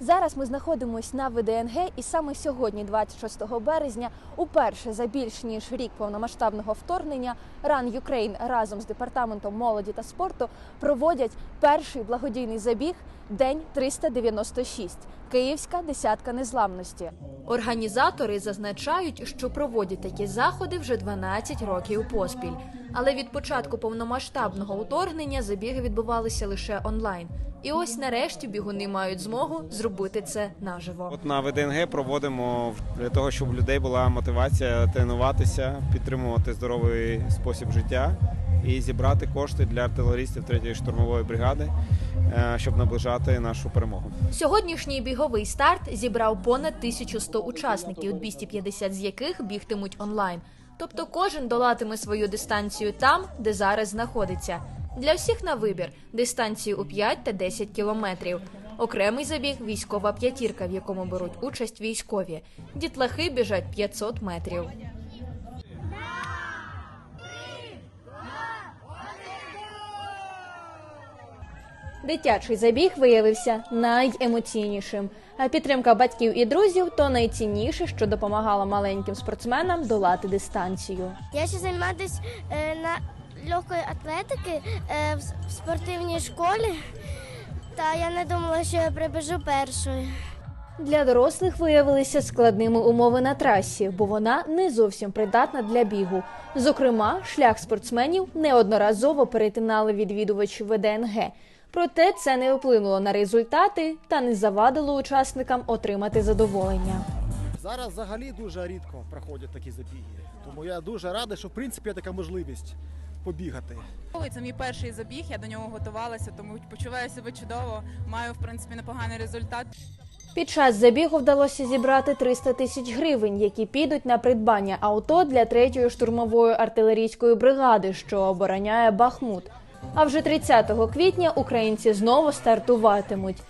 Зараз ми знаходимося на ВДНГ, і саме сьогодні, 26 березня, уперше за більш ніж рік повномасштабного вторгнення Run Ukraine разом з департаментом молоді та спорту проводять перший благодійний забіг День 396 Київська десятка незламності. Організатори зазначають, що проводять такі заходи вже 12 років поспіль. Але від початку повномасштабного вторгнення забіги відбувалися лише онлайн. І ось нарешті бігуни мають змогу зробити це наживо. От на ВДНГ проводимо для того, щоб у людей була мотивація тренуватися, підтримувати здоровий спосіб життя і зібрати кошти для артилерістів 3-ї штурмової бригади, е, щоб наближати нашу перемогу. Сьогоднішній біговий старт зібрав понад 1100 учасників, 250 з яких бігтимуть онлайн. Тобто кожен долатиме свою дистанцію там, де зараз знаходиться. Для всіх на вибір дистанції у 5 та 10 кілометрів. Окремий забіг військова п'ятірка, в якому беруть участь військові. Дітлахи біжать 500 метрів. Дитячий забіг виявився найемоційнішим. А підтримка батьків і друзів то найцінніше, що допомагало маленьким спортсменам долати дистанцію. Я ще займатися е, на легкої атлетики е, в, спортивній школі. Та я не думала, що я прибіжу першою. Для дорослих виявилися складними умови на трасі, бо вона не зовсім придатна для бігу. Зокрема, шлях спортсменів неодноразово перетинали відвідувачі ВДНГ. Проте це не вплинуло на результати та не завадило учасникам отримати задоволення. Зараз взагалі дуже рідко проходять такі забіги. Тому я дуже радий, що в принципі є така можливість побігати. Це мій перший забіг, я до нього готувалася, тому почуваю себе чудово. Маю в принципі непоганий результат. Під час забігу вдалося зібрати 300 тисяч гривень, які підуть на придбання авто для 3-ї штурмової артилерійської бригади, що обороняє Бахмут. А вже 30 квітня українці знову стартуватимуть.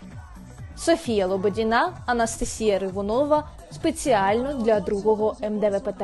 Софія Лободіна, Анастасія Ривунова спеціально для другого МДВПТ.